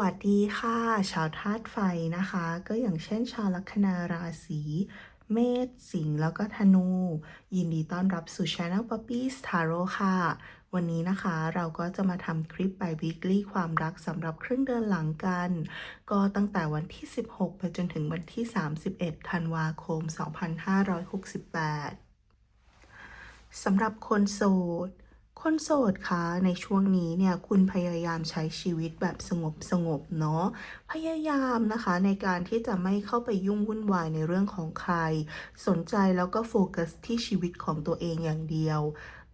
วัสดีค่ะ ชาวธาตุไฟนะคะ ก็อย่างเช่นชาวลัคนาราศีเมษสิงห์แล้วก็ธนู ยินดีต้อนรับสู่ช anel Puppies Tarot ค่ะ วันนี้นะคะเราก็จะมาทำคลิป by weekly ความรักสำหรับครึ่งเดือนหลังกัน ก็ตั้งแต่วันที่ 16 ไปจนถึงวันที่ 31 ธันวาคม 2568สำหรับคนโสด คนโสดคะในช่วงนี้เนี่ยคุณพยายามใช้ชีวิตแบบสงบสงบเนาะพยายามนะคะในการที่จะไม่เข้าไปยุ่งวุ่นวายในเรื่องของใคร สนใจแล้วก็โฟกัสที่ชีวิตของตัวเองอย่างเดียว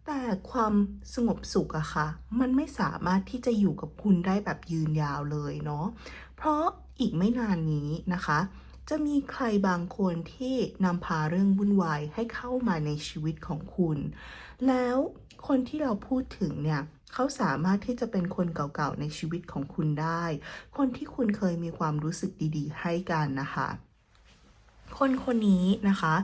แต่ความสงบสุขอะค่ะ มันไม่สามารถที่จะอยู่กับคุณได้แบบยืนยาวเลยเนาะเพราะอีกไม่นานนี้นะคะ จะมีใครบางคนที่นำพาเรื่องวุ่นวายให้เข้ามาในชีวิตของคุณ แล้วคนที่เราพูดถึงเนี่ยเขาสามารถที่จะเป็นคนเก่าๆในชีวิตของคุณได้ คนที่คุณเคยมีความรู้สึกดีๆ ให้กันนะคะ คนคนนี้นะคะ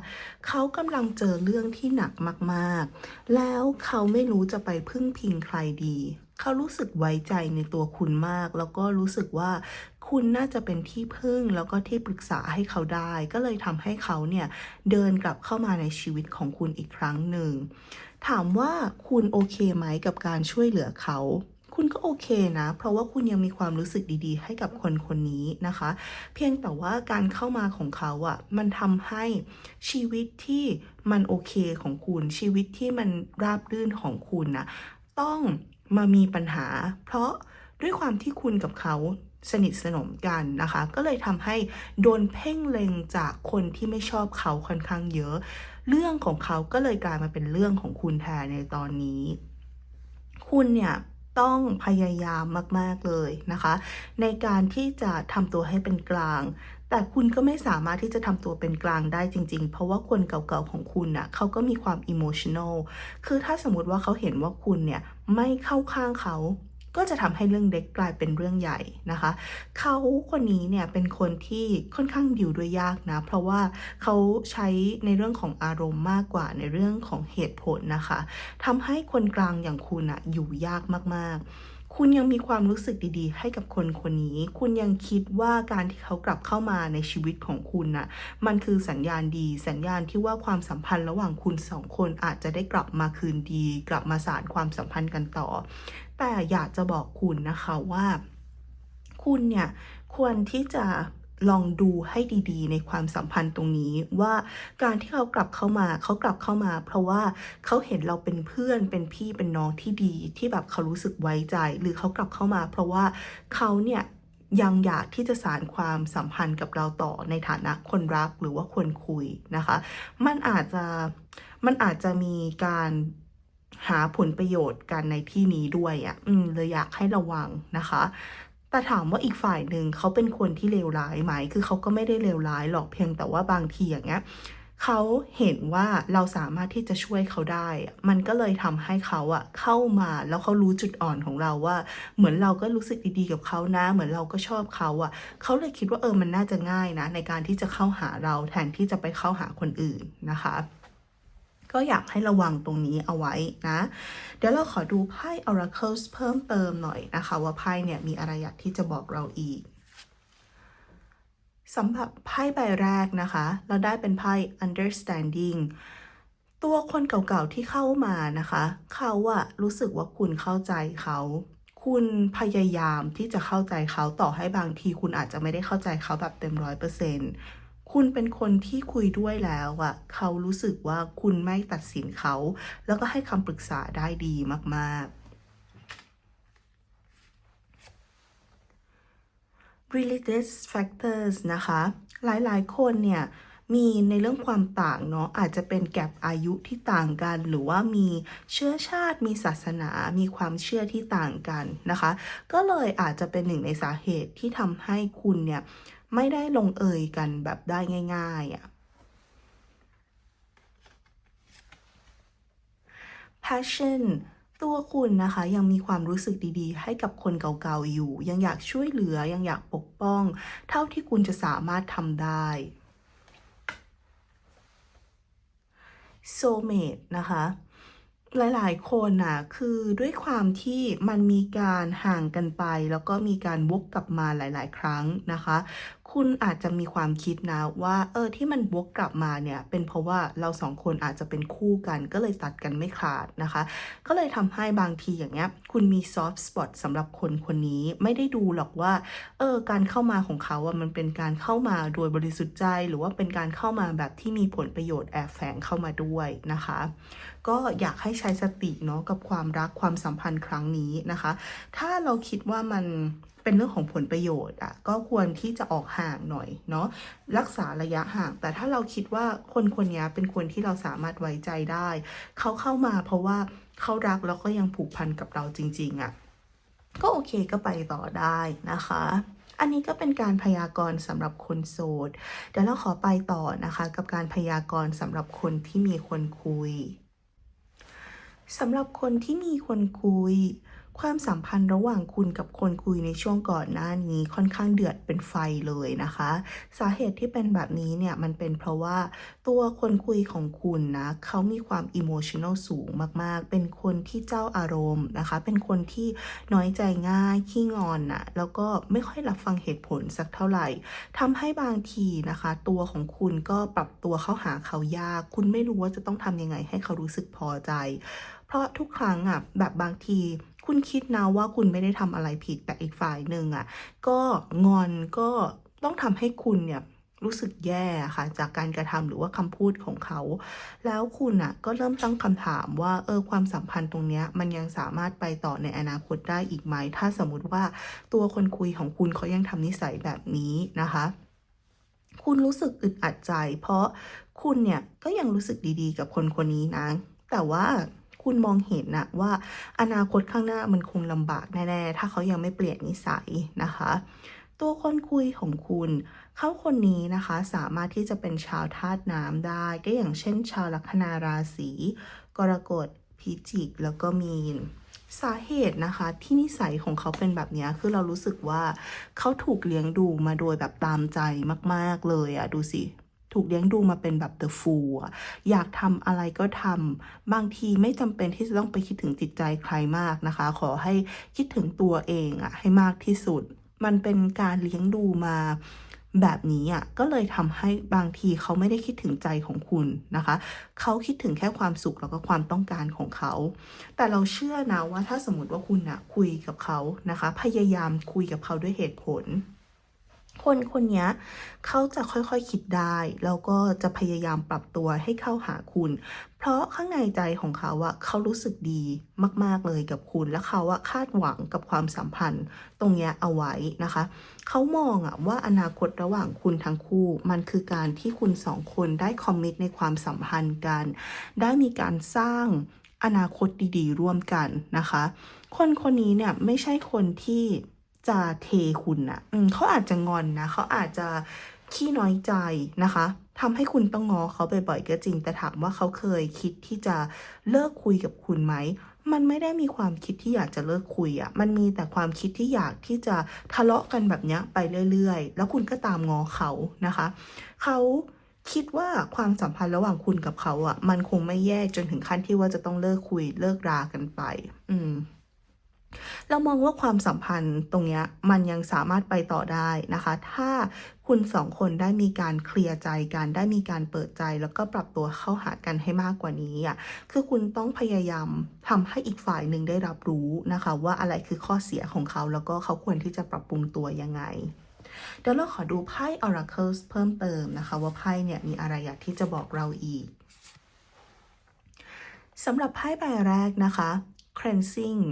เขากำลังเจอเรื่องที่หนักมากๆ แล้วเขาไม่รู้จะไปพึ่งพิงใครดีเขารู้สึกไว้ใจในตัวคุณมาก แล้วก็รู้สึกว่า คุณน่าจะเป็นที่พึ่งแล้วก็ที่ปรึกษาให้เขาได้ ก็เลยทำให้เขาเนี่ยเดินกลับเข้ามาในชีวิตของคุณอีกครั้งหนึ่ง ถามว่าคุณโอเคไหมกับการช่วยเหลือเขาคุณก็โอเคนะ เพราะว่าคุณยังมีความรู้สึกดีๆ ให้กับคนคนนี้นะคะ เพียงแต่ว่าการเข้ามาของเขาอะ่ะ มันทำให้ชีวิตที่มันโอเคของคุณ ชีวิตที่มันราบรื่นของคุณนะต้องมามีปัญหา เพราะด้วยความที่คุณกับเขา สนิทสนมกันนะคะ ก็เลยทำให้โดนเพ่งเล็งจากคนที่ไม่ชอบเขาค่อนข้างเยอะ เรื่องของเขาก็เลยกลายมาเป็นเรื่องของคุณแทนในตอนนี้ คุณเนี่ยต้องพยายามมาก ๆ เลยนะคะ ในการที่จะทำตัวให้เป็นกลาง แต่คุณก็ไม่สามารถที่จะทำตัวเป็นกลางได้จริง ๆ เพราะว่าคนเก่าๆของคุณน่ะเขาก็มีความอิโมชัน a ลคือถ้าสมมติว่าเขาเห็นว่าคุณเนี่ยไม่เข้าข้างเขา ก็จะทำให้เรื่องเล็กกลายเป็นเรื่องใหญ่นะคะ เขาคนนี้เนี่ยเป็นคนที่ค่อนข้างดิวด้วยยากนะ เพราะว่าเขาใช้ในเรื่องของอารมณ์มากกว่าในเรื่องของเหตุผลนะคะทำให้คนกลางอย่างคุณอะอยู่ยากมากๆ คุณยังมีความรู้สึกดีๆ ให้กับคนคนนี้ คุณยังคิดว่าการที่เขากลับเข้ามาในชีวิตของคุณน่ะ มันคือสัญญาณดี สัญญาณที่ว่าความสัมพันธ์ระหว่างคุณสองคนอาจจะได้กลับมาคืนดี กลับมาสานความสัมพันธ์กันต่อ แต่อยากจะบอกคุณนะคะว่า คุณเนี่ยควรที่จะ ลองดูให้ดีๆ ในความสัมพันธ์ตรงนี้ว่าการที่เขากลับเข้ามาเขากลับเข้ามา เพราะว่าเขาเห็นเราเป็นเพื่อนเป็นพี่เป็นน้องที่ดี ที่แบบเขารู้สึกไว้ใจ หรือเขากลับเข้ามา เพราะว่าเขาเนี่ยยังอยากที่จะสานความสัมพันธ์กับเราต่อในฐานะคนรักหรือว่าคนคุยนะคะ มันอาจจะมันอาจจะมีการหาผลประโยชน์กันในที่นี้ด้วยอะ่ะเลยอยากให้ระวังนะคะ แต่ถามว่าอีกฝ่ายหนึ่งเขาเป็นคนที่เลวร้ายไหม คือเขาก็ไม่ได้เลวร้ายหรอกเพียงแต่ว่าบางทีอย่างเงี้ยเขาเห็นว่าเราสามารถที่จะช่วยเขาได้ มันก็เลยทำให้เขาอะเข้ามาแล้วเขารู้จุดอ่อนของเราว่า เหมือนเราก็รู้สึกดีๆกับเขานะ เหมือนเราก็ชอบเขาอะเขาเลยคิดว่าเออมันน่าจะง่ายนะ ในการที่จะเข้าหาเราแทนที่จะไปเข้าหาคนอื่นนะคะ ก็อยากให้ระวังตรงนี้เอาไว้นะ เดี๋ยวเราขอดูไพ่ Oracles เพิ่มเติมหน่อยนะคะ ว่าไพ่เนี่ยมีอะไรอยากที่จะบอกเราอีกสำหรับไพ่ใบแรกนะคะ เราได้เป็นไพ่ understanding ตัวคนเก่าๆที่เข้ามานะคะ เขาอะรู้สึกว่าคุณเข้าใจเขา คุณพยายามที่จะเข้าใจเขาต่อให้บางทีคุณอาจจะไม่ได้เข้าใจเขาแบบเต็มร้อยเปอร์เซ็นต์ คุณเป็นคนที่คุยด้วยแล้วอะเขารู้สึกว่าคุณไม่ตัดสินเขา แล้วก็ให้คำปรึกษาได้ดีมาก ๆ religious factors นะคะ หลายๆ คนเนี่ย มีในเรื่องความต่างเนาะอาจจะเป็นแก็บอายุที่ต่างกัน หรือว่ามีเชื้อชาติ มีศาสนา มีความเชื่อที่ต่างกันนะคะ ก็เลยอาจจะเป็นหนึ่งในสาเหตุที่ทำให้คุณเนี่ย ไม่ได้ลงเอยกันแบบได้ง่ายๆอะ่ะ passion ตัวคุณนะคะยังมีความรู้สึกดีๆ ให้กับคนเก่าๆอยู่ ยังอยากช่วยเหลือยังอยากปกป้อง เท่าที่คุณจะสามารถทำได้ soulmate นะคะ หลาย ๆ คนน่ะคือด้วยความที่มันมีการห่างกันไป แล้วก็มีการวกกลับมาหลาย ๆ ครั้งนะคะ คุณอาจจะมีความคิดนะว่าเออที่มันวกกลับมาเนี่ยเป็นเพราะว่าเรา2คนอาจจะเป็นคู่กัน ก็เลยตัดกันไม่ขาดนะคะ ก็เลยทำให้บางทีอย่างเงี้ยคุณมี soft spot สำหรับคนคนนี้ไม่ได้ดูหรอกว่าเออการเข้ามาของเขาอะมันเป็นการเข้ามาโดยบริสุทธิ์ใจ หรือว่าเป็นการเข้ามาแบบที่มีผลประโยชน์แอบแฝงเข้ามาด้วยนะคะ ก็อยากให้ใช้สติเนาะกับความรักความสัมพันธ์ครั้งนี้นะคะ ถ้าเราคิดว่ามันเป็นเรื่องของผลประโยชน์อะก็ควรที่จะออกห่างหน่อยเนาะรักษาระยะห่าง แต่ถ้าเราคิดว่าคนคนนี้เป็นคนที่เราสามารถไว้ใจได้ เขาเข้ามาเพราะว่าเขารักแล้วก็ยังผูกพันกับเราจริง ๆอะก็โอเคก็ไปต่อได้นะคะ อันนี้ก็เป็นการพยากรณ์สำหรับคนโสดเดี๋ยวเราขอไปต่อนะคะ กับการพยากรณ์สำหรับคนที่มีคนคุย สำหรับคนที่มีคนคุย ความสัมพันธ์ระหว่างคุณกับคนคุยในช่วงก่อนหน้านี้ค่อนข้างเดือดเป็นไฟเลยนะคะ สาเหตุที่เป็นแบบนี้เนี่ยมันเป็นเพราะว่าตัวคนคุยของคุณนะเขามีความอิโมชัน a ลสูงมาก ๆ เป็นคนที่เจ้าอารมณ์นะคะ เป็นคนที่น้อยใจง่ายขี้งอนน่ะแล้วก็ไม่ค่อยรับฟังเหตุผลสักเท่าไหร่ทำให้บางทีนะคะ ตัวของคุณก็ปรับตัวเข้าหาเขายาก คุณไม่รู้ว่าจะต้องทำยังไงให้เขารู้สึกพอใจ เพราะทุกครั้งอะแบบบางที คุณคิดนะว่าคุณไม่ได้ทำอะไรผิดแต่อีกฝ่ายหนึ่งอะ ก็งอนก็ต้องทำให้คุณเนี่ยรู้สึกแย่ค่ะจากการกระทำหรือว่าคำพูดของเขา แล้วคุณอะก็เริ่มตั้งคำถามว่าเออความสัมพันธ์ตรงเนี้ยมันยังสามารถไปต่อในอนาคตได้อีกไหม ถ้าสมมติว่าตัวคนคุยของคุณเขายังทำนิสัยแบบนี้นะคะ คุณรู้สึกอึดอัดใจ เพราะคุณเนี่ยก็ยังรู้สึกดีๆ กับคนคนนี้นะ แต่ว่า คุณมองเห็นนะว่าอนาคตข้างหน้ามันคงลำบากแน่ๆ ถ้าเขายังไม่เปลี่ยนนิสัยนะคะ ตัวคนคุยของคุณเขาคนนี้นะคะสามารถที่จะเป็นชาวธาตุน้ำได้ ก็อย่างเช่น ชาวลัคนาราศีกรกฎพิจิกแล้วก็มีนสาเหตุนะคะที่นิสัยของเขาเป็นแบบนี้คือเรารู้สึกว่าเขาถูกเลี้ยงดูมาโดยแบบตามใจมาก ๆ เลยอะดูสิ ถูกเลี้ยงดูมาเป็นแบบ the fool อยากทำอะไรก็ทำบางทีไม่จำเป็นที่จะต้องไปคิดถึงจิตใจใครมากนะคะ ขอให้คิดถึงตัวเองอะให้มากที่สุด มันเป็นการเลี้ยงดูมาแบบนี้อะก็เลยทำให้บางทีเขาไม่ได้คิดถึงใจของคุณนะคะ เขาคิดถึงแค่ความสุขแล้วก็ความต้องการของเขา แต่เราเชื่อนะว่าถ้าสมมติว่าคุณอะคุยกับเขานะคะ พยายามคุยกับเขาด้วยเหตุผล คนคนนี้เขาจะค่อยๆคคิดได้ แล้วก็จะพยายามปรับตัวให้เข้าหาคุณ เพราะข้างในใจของเขาอะเขารู้สึกดีมากๆเลยกับคุณ และเขาอะคาดหวังกับความสัมพันธ์ ตรงนี้เอาไว้นะคะ เขามองอะว่าอนาคตระหว่างคุณทั้งคู่ มันคือการที่คุณสองคนได้คอมมิตในความสัมพันธ์กัน ได้มีการสร้างอนาคตดีๆ ร่วมกันนะคะ คนคนนี้เนี่ยไม่ใช่คนที่ จะเทคุณนะอืมเขาอาจจะงอนนะเขาอาจจะขี้น้อยใจนะคะทำให้คุณต้องงอเขาบ่อยๆก็จริง แต่ถามว่าเขาเคยคิดที่จะเลิกคุยกับคุณไหมมันไม่ได้มีความคิดที่อยากจะเลิกคุยอะ่ะ มันมีแต่ความคิดที่อยากที่จะทะเลาะกันแบบนี้ไปเรื่อยๆ แล้วคุณก็ตามงอเขานะคะ เขาคิดว่าความสัมพันธ์ระหว่างคุณกับเขาอะ่ะ มันคงไม่แย่จนถึงขั้นที่ว่าจะต้องเลิกคุยเลิกรากันไป อืม เรามองว่าความสัมพันธ์ตรงนี้มันยังสามารถไปต่อได้นะคะ ถ้าคุณสองคนได้มีการเคลียร์ใจกันได้มีการเปิดใจแล้วก็ปรับตัวเข้าหากันให้มากกว่านี้อะคือคุณต้องพยายามทำให้อีกฝ่ายหนึ่งได้รับรู้นะคะ ว่าอะไรคือข้อเสียของเขาแล้วก็เขาควรที่จะปรับปรุงตัวยังไงเดี๋ยวเราขอดูไพ่ Oracles เพิ่มเติมนะคะ ว่าไพ่เนี่ยมีอะไรอยากที่จะบอกเราอีกสำหรับไพ่ใบแรกนะคะ cleansing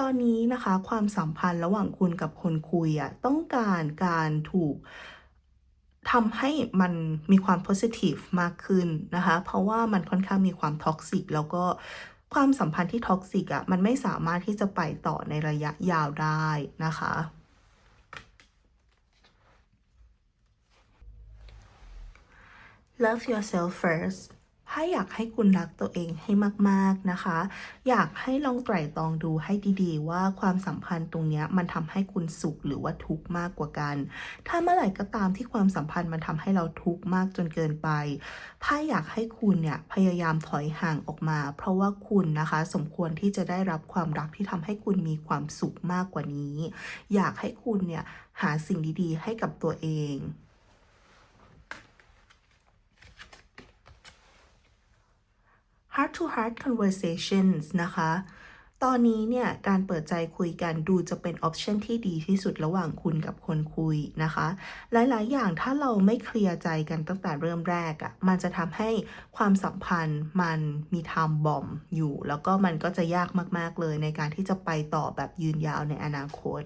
ตอนนี้นะคะความสัมพันธ์ระหว่างคุณกับคนคุยอะต้องการการถูกทำให้มันมีความ positive มากขึ้นนะคะ เพราะว่ามันค่อนข้างมีความท็อกซิกแล้วก็ความสัมพันธ์ที่ท็อกซิกอะมันไม่สามารถที่จะไปต่อในระยะยาวได้นะคะ Love yourself first ไพ่ไพ่อยากให้คุณรักตัวเองให้มากๆนะคะ อยากให้ลองไตร่ตรองดูให้ดีๆ ว่าความสัมพันธ์ตรงนี้มันทำให้คุณสุขหรือว่าทุกข์มากกว่ากัน ถ้าเมื่อไหร่ก็ตามที่ความสัมพันธ์มันทำให้เราทุกข์มากจนเกินไปไพ่อยากให้คุณเนี่ยพยายามถอยห่างออกมา เพราะว่าคุณนะคะ สมควรที่จะได้รับความรักที่ทำให้คุณมีความสุขมากกว่านี้ อยากให้คุณเนี่ยหาสิ่งดีๆ ให้กับตัวเอง heart to heart conversations นะคะ ตอนนี้เนี่ย การเปิดใจคุยกันดูจะเป็นออปชันที่ดีที่สุดระหว่างคุณกับคนคุยนะคะ หลาย ๆ อย่างถ้าเราไม่เคลียร์ใจกันตั้งแต่เริ่มแรกอะ่ะ มันจะทำให้ความสัมพันธ์มันมีไทม์บอมอยู่ แล้วก็มันก็จะยากมาก ๆ เลยในการที่จะไปต่อแบบยืนยาวในอนาคต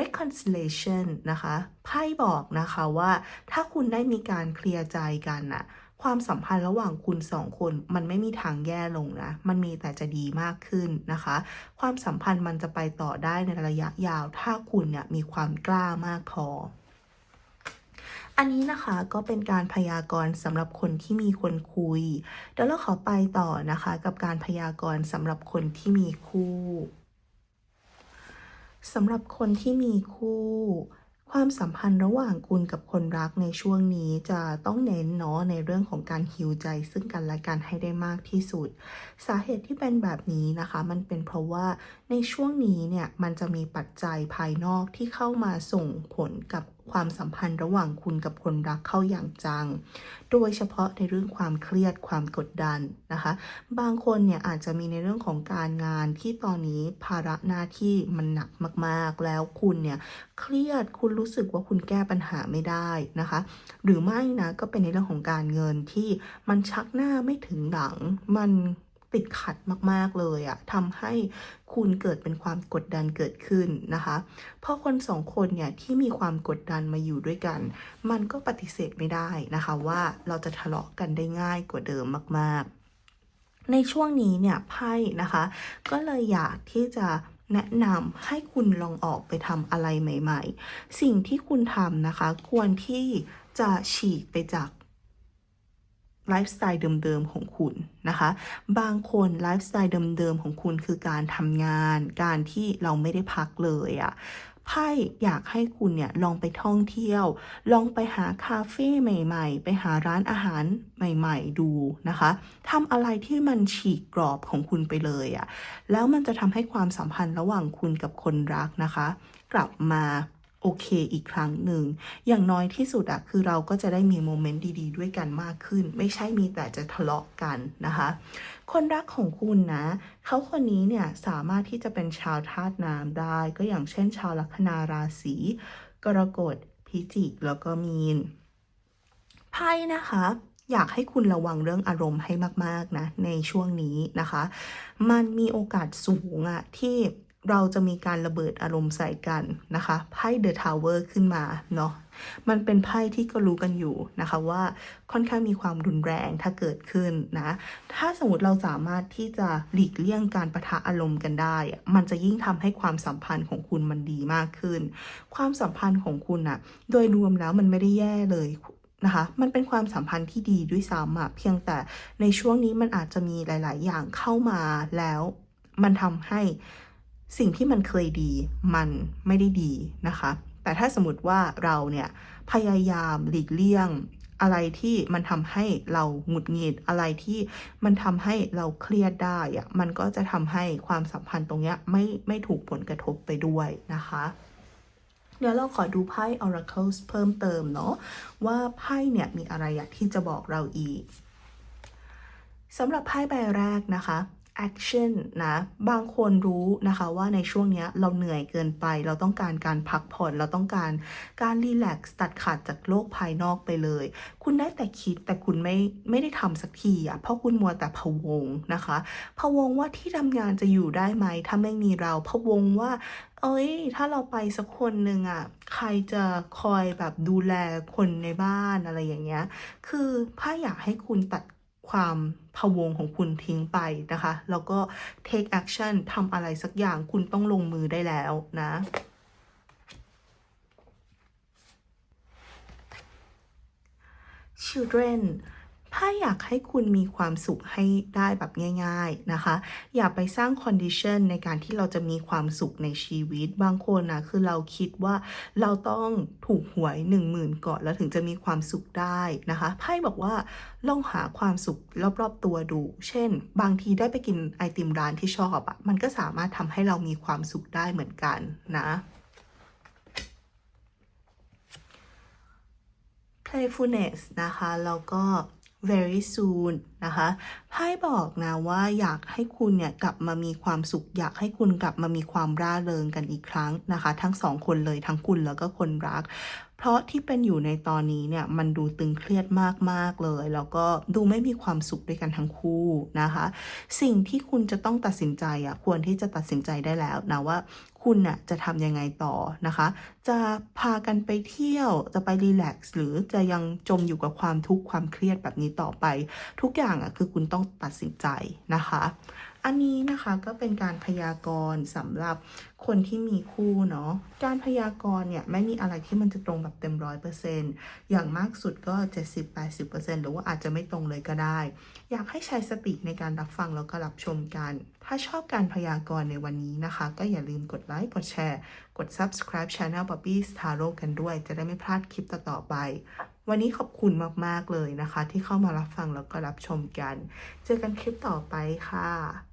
reconciliation นะคะไพ่บอกนะคะว่าถ้าคุณได้มีการเคลียร์ใจกันนะความสัมพันธ์ระหว่างคุณสองคน มันไม่มีทางแย่ลงนะ มันมีแต่จะดีมากขึ้นนะคะ ความสัมพันธ์มันจะไปต่อได้ในระยะยาว ถ้าคุณเนี่ยมีความกล้ามากพอ อันนี้นะคะก็เป็นการพยากรณ์สำหรับคนที่มีคนคุย เดี๋ยวเราขอไปต่อนะคะ กับการพยากรณ์สำหรับคนที่มีคู่ สำหรับคนที่มีคู่ ความสัมพันธ์ระหว่างคุณกับคนรักในช่วงนี้จะต้องเน้นเนาะในเรื่องของการฮิวใจ ซึ่งกันและกันให้ได้มากที่สุด สาเหตุที่เป็นแบบนี้นะคะ มันเป็นเพราะว่าในช่วงนี้เนี่ยมันจะมีปัจจัยภายนอกที่เข้ามาส่งผลกับ ความสัมพันธ์ระหว่างคุณกับคนรักเข้าอย่างจัง โดยเฉพาะในเรื่องความเครียดความกดดันนะคะ บางคนเนี่ยอาจจะมีในเรื่องของการงานที่ตอนนี้ภาระหน้าที่มันหนักมากๆ แล้วคุณเนี่ยเครียดคุณรู้สึกว่าคุณแก้ปัญหาไม่ได้นะคะ หรือไม่นะก็เป็นในเรื่องของการเงินที่มันชักหน้าไม่ถึงหลังมัน ติดขัดมาก ๆ เลยอะทำให้คุณเกิดเป็นความกดดันเกิดขึ้นนะคะเพราะคนสองคนเนี่ยที่มีความกดดันมาอยู่ด้วยกัน มันก็ปฏิเสธไม่ได้นะคะว่าเราจะทะเลาะกันได้ง่ายกว่าเดิมมาก ๆ ในช่วงนี้เนี่ยไพ่นะคะ ก็เลยอยากที่จะแนะนำให้คุณลองออกไปทำอะไรใหม่ ๆ สิ่งที่คุณทำนะคะ ควรที่จะฉีกไปจาก ไลฟ์สไตล์เดิมๆของคุณนะคะ บางคนไลฟ์สไตล์เดิมๆของคุณคือการทำงาน การที่เราไม่ได้พักเลยอะ่ะไพ่อยากให้คุณเนี่ยลองไปท่องเที่ยว ลองไปหาคาเฟ่ใหม่ๆ ไปหาร้านอาหารใหม่ๆ ดูนะคะทำอะไรที่มันฉีกกรอบของคุณไปเลยอะ่ะแล้วมันจะทำให้ความสัมพันธ์ระหว่างคุณกับคนรักนะคะ กลับมา โอเคอีกครั้งหนึ่ง อย่างน้อยที่สุดอะคือเราก็จะได้มีโมเมนต์ดีๆ ด้วยกันมากขึ้น ไม่ใช่มีแต่จะทะเลาะกันนะคะ คนรักของคุณนะ เขาคนนี้เนี่ยสามารถที่จะเป็นชาวธาตุน้ำได้ ก็อย่างเช่น ชาวลัคนาราศีกรกฎพิจิกแล้วก็มีนไพ่นะคะอยากให้คุณระวังเรื่องอารมณ์ให้มาก ๆ นะ ในช่วงนี้นะคะ มันมีโอกาสสูงอะที่ เราจะมีการระเบิดอารมณ์ใส่กันนะคะไพ่เดอะทาวเวอร์ขึ้นมาเนาะมันเป็นไพ่ที่ก็รู้กันอยู่นะคะว่าค่อนข้างมีความรุนแรงถ้าเกิดขึ้นนะ ถ้าสมมติเราสามารถที่จะหลีกเลี่ยงการประทะอารมณ์กันได้ มันจะยิ่งทำให้ความสัมพันธ์ของคุณมันดีมากขึ้น ความสัมพันธ์ของคุณอะโดยรวมแล้วมันไม่ได้แย่เลยนะคะมันเป็นความสัมพันธ์ที่ดีด้วยซ้ำอะเพียงแต่ในช่วงนี้มันอาจจะมีหลาย ๆ อย่างเข้ามาแล้ว มันทำให้ สิ่งที่มันเคยดีมันไม่ได้ดีนะคะ แต่ถ้าสมมติว่าเราเนี่ยพยายามหลีกเลี่ยงอะไรที่มันทำให้เราหงุดหงิดอะไรที่มันทำให้เราเครียดได้อะมันก็จะทำให้ความสัมพันธ์ตรงเนี้ยไม่ไม่ถูกผลกระทบไปด้วยนะคะ เดี๋ยวเราขอดูไพ่ Oracles เพิ่มเติมเนาะว่าไพ่เนี่ยมีอะไรอยากที่จะบอกเราอีกสำหรับไพ่ใบแรกนะคะ action นะ บางคนรู้นะคะว่าในช่วงนี้เราเหนื่อยเกินไป เราต้องการการพักผ่อน เราต้องการการรีแลกซ์ตัดขาดจากโลกภายนอกไปเลย คุณได้แต่คิดแต่คุณไม่ไม่ได้ทำสักทีอะ เพราะคุณมัวแต่พะวงนะคะพะวงว่าที่ทำงานจะอยู่ได้ไหม ถ้าไม่มีเราพะวงว่า เอ้ย ถ้าเราไปสักคนหนึ่งอะ ใครจะคอยแบบดูแลคนในบ้านอะไรอย่างเงี้ย คือพ่าอยากให้คุณตัด ความพะวงของคุณทิ้งไปนะคะ แล้วก็ take action ทำอะไรสักอย่างคุณต้องลงมือได้แล้วนะช children ไพ่อยากให้คุณมีความสุขให้ได้แบบง่าย ๆนะคะ อย่าไปสร้าง condition ในการที่เราจะมีความสุขในชีวิต บางคนนะคือเราคิดว่าเราต้องถูกหวย 1 0,000ก่อนแล้วถึงจะมีความสุขได้นะคะไพ่บอกว่าลองหาความสุขรอบๆตัวดู เช่น บางทีได้ไปกินไอติมร้านที่ชอบอะมันก็สามารถทำให้เรามีความสุขได้เหมือนกันนะ playfulness นะคะ แล้วก็ very soon นะคะไพ่บอกนะว่าอยากให้คุณเนี่ยกลับมามีความสุข อยากให้คุณกลับมามีความร่าเริงกันอีกครั้งนะคะ ทั้งสองคนเลยทั้งคุณแล้วก็คนรัก เพราะที่เป็นอยู่ในตอนนี้เนี่ยมันดูตึงเครียดมากๆเลย แล้วก็ดูไม่มีความสุขด้วยกันทั้งคู่นะคะ สิ่งที่คุณจะต้องตัดสินใจอะควรที่จะตัดสินใจได้แล้วนะว่า คุณน่ะจะทำยังไงต่อนะคะ จะพากันไปเที่ยว จะไปรีแลกซ์หรือจะยังจมอยู่กับความทุกข์ความเครียดแบบนี้ต่อไป ทุกอย่างอะคือคุณต้องตัดสินใจนะคะ อันนี้นะคะก็เป็นการพยากรณ์สำหรับ คนที่มีคู่เนาะการพยากรณ์เนี่ยไม่มีอะไรที่มันจะตรงแบบเต็มร้อยเปอร์เซ็นต์อย่างมากสุดก็ 70-80%หรือว่าอาจจะไม่ตรงเลยก็ได้ อยากให้ใช้สติในการรับฟังแล้วก็รับชมกัน ถ้าชอบการพยากรณ์ในวันนี้นะคะ ก็อย่าลืมกดไลค์กดแชร์ กด subscribe channel Bobby's Tarot กันด้วย จะได้ไม่พลาดคลิปต่อๆไป วันนี้ขอบคุณมากๆเลยนะคะ ที่เข้ามารับฟังแล้วก็รับชมกัน เจอกันคลิปต่อไปค่ะ